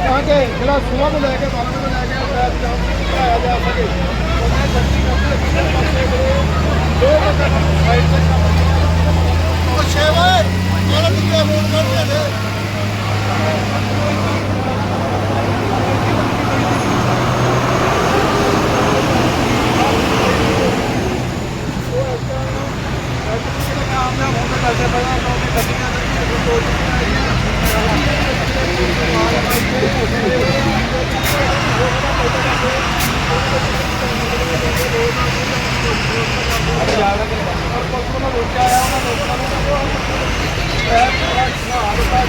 ताकि जिला को लेकर बालों को लेकर जा सके जो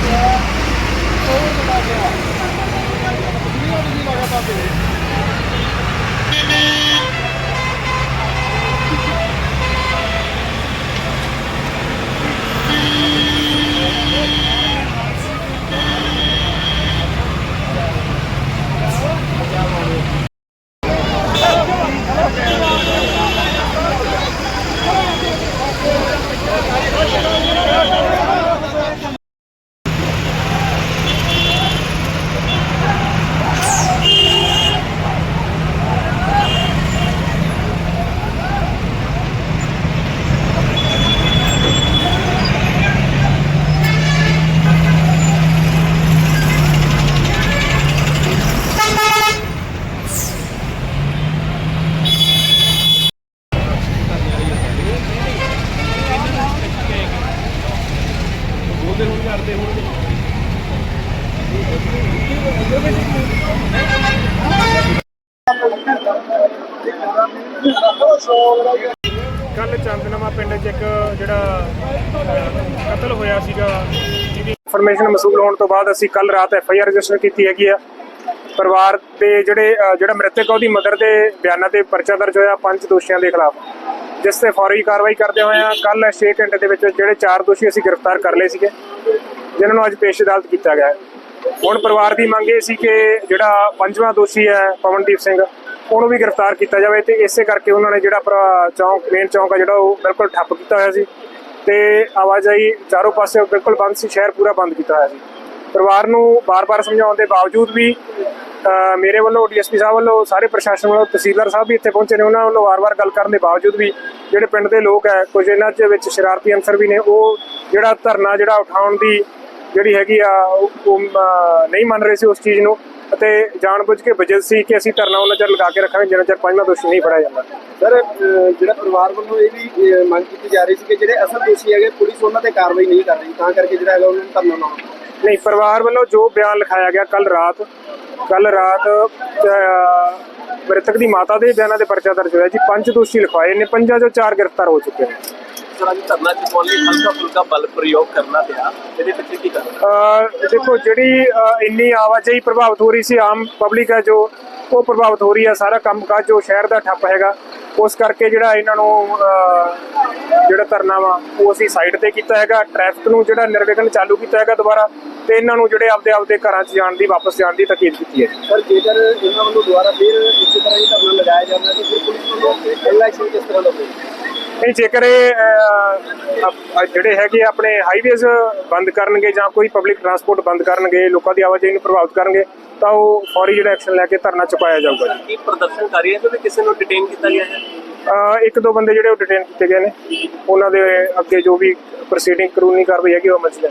Yeah. ਕੱਲ ਚੰਦਨਮਾ ਪਿੰਡ 'ਚ ਇੱਕ ਜਿਹੜਾ ਕਤਲ ਹੋਇਆ ਸੀਗਾ, ਜਿਹਦੀ ਇਨਫੋਰਮੇਸ਼ਨ ਮਸੂਲ ਹੋਣ ਤੋਂ ਬਾਅਦ ਅਸੀਂ ਕੱਲ ਰਾਤ ਐਫ ਆਈ ਆਰ ਰਜਿਸਟਰ ਕੀਤੀ ਹੈਗੀ ਆ। ਪਰਿਵਾਰ ਦੇ ਜਿਹੜੇ ਜਿਹੜਾ ਮ੍ਰਿਤਕ ਉਹਦੀ ਮਦਰ ਦੇ ਬਿਆਨਾਂ ਤੇ ਪਰਚਾ ਦਰਜ ਹੋਇਆ ਪੰਜ ਦੋਸ਼ੀਆਂ ਦੇ ਖਿਲਾਫ। ਜਿਸ ਤੇ ਫੌਰੀ ਕਾਰਵਾਈ ਕਰਦੇ ਹੋਏ ਆ ਕੱਲ 6 ਘੰਟੇ ਦੇ ਵਿੱਚ ਜਿਹੜੇ ਚਾਰ ਦੋਸ਼ੀ ਅਸੀਂ ਗ੍ਰਿਫਤਾਰ ਕਰ ਲਏ ਸੀਗੇ। ਜਿਨ੍ਹਾਂ ਨੂੰ ਅੱਜ ਪੇਸ਼ ਅਦਾਲਤ ਕੀਤਾ ਗਿਆ ਹੁਣ ਪਰਿਵਾਰ ਦੀ ਮੰਗ ਇਹ ਸੀ ਕਿ ਜਿਹੜਾ ਪੰਜਵਾਂ ਦੋਸ਼ੀ ਹੈ ਪਵਨਦੀਪ ਸਿੰਘ ਉਹਨੂੰ ਵੀ ਗ੍ਰਿਫਤਾਰ ਕੀਤਾ ਜਾਵੇ ਤੇ ਇਸੇ ਕਰਕੇ ਉਹਨਾਂ ਨੇ ਜਿਹੜਾ ਚੌਂਕ ਮੇਨ ਚੌਂਕ ਆ ਜਿਹੜਾ ਉਹ ਬਿਲਕੁਲ ਠੱਪ ਕੀਤਾ ਹੋਇਆ ਸੀ ਤੇ ਆਵਾਜਾਈ ਚਾਰੋਂ ਪਾਸੇ ਬਿਲਕੁਲ ਬੰਦ ਸੀ ਸ਼ਹਿਰ ਪੂਰਾ ਬੰਦ ਕੀਤਾ ਹੋਇਆ ਸੀ। ਪਰਿਵਾਰ ਨੂੰ ਬਾਰ-ਬਾਰ ਸਮਝਾਉਣ ਦੇ ਬਾਵਜੂਦ ਵੀ ਅ, ਮੇਰੇ ਵੱਲੋਂ ਡੀਐਸਪੀ ਸਾਹਿਬ ਵੱਲੋਂ ਸਾਰੇ ਪ੍ਰਸ਼ਾਸਨ ਵੱਲੋਂ ਤਹਿਸੀਲਦਾਰ ਸਾਹਿਬ ਵੀ ਇੱਥੇ ਪਹੁੰਚੇ ਨੇ ਉਹਨਾਂ ਵੱਲੋਂ ਵਾਰ-ਵਾਰ ਗੱਲ ਕਰਨ ਦੇ ਬਾਵਜੂਦ ਵੀ ਜਿਹੜੇ ਪਿੰਡ ਦੇ ਲੋਕ ਹੈ ਕੁਝ ਇਹਨਾਂ ਦੇ ਵਿੱਚ ਸ਼ਰਾਰਤੀ ਅੰਸਰ ਵੀ ਨੇ ਉਹ ਜਿਹੜਾ ਧਰਨਾ ਜਿਹੜਾ ਉਠਾਉਣ ਦੀ ਜਿਹੜੀ ਹੈਗੀ ਆ ਉਹ ਨਹੀਂ ਮੰਨ ਰਹੇ ਸੀ ਉਸ ਚੀਜ਼ ਨੂੰ ਅਤੇ ਜਾਣਬੁੱਝ ਕੇ ਵਜ੍ਹਾ ਸੀ ਕਿ ਅਸੀਂ ਧਰਨਾ ਉਹਨਾਂ ਚਿਰ ਲਗਾ ਕੇ ਰੱਖਾਂਗੇ ਜਿੰਨਾ ਚਿਰ ਪੰਜਵਾਂ ਦੋਸ਼ੀ ਨਹੀਂ ਫੜਿਆ ਜਾਂਦਾ। ਸਰ ਜਿਹੜਾ ਪਰਿਵਾਰ ਵੱਲੋਂ ਇਹ ਵੀ ਮੰਗ ਕੀਤੀ ਜਾ ਰਹੀ ਸੀ ਕਿ ਜਿਹੜੇ ਅਸਲ ਦੋਸ਼ੀ ਹੈਗੇ ਪੁਲਿਸ ਉਹਨਾਂ ਤੇ ਕਾਰਵਾਈ ਨਹੀਂ ਕਰ ਰਹੀ ਤਾਂ ਕਰਕੇ ਜਿਹੜਾ ਹੈਗਾ ਉਹਨਾਂ ਨੂੰ ਧਰਨਾ ਲਾਉਣਾ ਨਹੀਂ ਪਰਿਵਾਰ ਵੱਲੋਂ ਜੋ ਬਿਆਨ ਲਿਖਾਇਆ ਗਿਆ ਕੱਲ ਰਾਤ ਕੱਲ ਰਾਤ ਮ੍ਰਿਤਕ ਦੀ ਮਾਤਾ ਦੇ ਬਿਆਨਾਂ ਦੇ ਪਰਚਾ ਦਰਜ ਹੋਇਆ ਜੀ। ਪੰਜ ਦੋਸ਼ੀ ਲਿਖਵਾਏ ਨੇ ਪੰਜਾਂ ਚੋਂ ਚਾਰ ਗ੍ਰਿਫਤਾਰ ਹੋ ਚੁੱਕੇ ਨੇ। ਸਰ ਅੱਜ ਧਰਨਾ ਚੁਕਾਉਣ ਲਈ ਹਲਕਾ ਫੁਲਕਾ ਬਲ ਪ੍ਰਯੋਗ ਕਰਨਾ ਪਿਆ ਇਹਦੇ ਪਿੱਛੇ ਕੀ ਕਾਰਨ? ਅ, ਦੇਖੋ ਜਿਹੜੀ ਇੰਨੀ ਆਵਾਜਾਈ ਪ੍ਰਭਾਵਿਤ ਹੋ ਰਹੀ ਸੀ ਆਮ ਪਬਲਿਕ ਹੈ ਜੋ ਉਹ ਪ੍ਰਭਾਵਿਤ ਹੋ ਰਹੀ ਹੈ ਸਾਰਾ ਕੰਮਕਾਜ ਜੋ ਸ਼ਹਿਰ ਦਾ ਠੱਪ ਹੈਗਾ ਉਸ ਕਰਕੇ ਜਿਹੜਾ ਇਹਨਾਂ ਨੂੰ ਜਿਹੜਾ ਧਰਨਾ ਵਾ ਉਹ ਅਸੀਂ ਸਾਈਡ ਤੇ ਕੀਤਾ ਹੈਗਾ ਟ੍ਰੈਫਿਕ ਨੂੰ ਜਿਹੜਾ ਨਿਰਵਿਘਨ ਚਾਲੂ ਕੀਤਾ ਹੈਗਾ ਦੁਬਾਰਾ ਤੇ ਇਹਨਾਂ ਨੂੰ ਜਿਹੜੇ ਆਪਦੇ ਆਪਦੇ ਘਰਾਂ 'ਚ ਜਾਣ ਦੀ ਵਾਪਸ ਜਾਣ ਦੀ ਤਾਕੀਦ ਕੀਤੀ ਹੈ। ਸਰ ਜੇਕਰ ਇਹਨਾਂ ਵੱਲੋਂ ਦੁਬਾਰਾ ਫਿਰ ਇਸੇ ਤਰ੍ਹਾਂ ਹੀ ਧਰਨਾ ਲਗਾਇਆ ਜਾਂਦਾ ਤਾਂ ਫਿਰ ਪੁਲਿਸ ਵੱਲੋਂ ਐਕਸ਼ਨ ਕਿਸ ਤਰ੍ਹਾਂ ਲਵੇ ਨਹੀਂ ਜੇਕਰ ਇਹ ਅਹ, ਜਿਹੜੇ ਹੈਗੇ ਆਪਣੇ ਹਾਈਵੇਜ਼ ਬੰਦ ਕਰਨਗੇ ਜਾਂ ਕੋਈ ਪਬਲਿਕ ਟਰਾਂਸਪੋਰਟ ਬੰਦ ਕਰਨਗੇ ਲੋਕਾਂ ਦੀ ਆਵਾਜਾਈ ਨੂੰ ਪ੍ਰਭਾਵਿਤ ਕਰਨਗੇ ਤਾਂ ਉਹ ਫੌਰੀ ਜਿਹੜਾ ਐਕਸ਼ਨ ਲੈ ਕੇ ਧਰਨਾ ਚੁਕਾਇਆ ਜਾਊਗਾ ਜੀ। ਕੀ ਪ੍ਰਦਰਸ਼ਨਕਾਰੀ ਹੈ ਤੇ ਕਿਸੇ ਨੂੰ ਡਿਟੇਨ ਕੀਤਾ ਗਿਆ ਹੈ? ਅਹ, ਇੱਕ ਦੋ ਬੰਦੇ ਜਿਹੜੇ ਉਹ ਡਿਟੇਨ ਕੀਤੇ ਗਏ ਨੇ। ਉਹਨਾਂ ਦੇ ਅੱਗੇ ਜੋ ਵੀ ਪ੍ਰੋਸੀਡਿੰਗ ਕਾਨੂੰਨੀ ਕਾਰਵਾਈ ਹੈਗੀ ਉਹ ਅਮਲ ਚ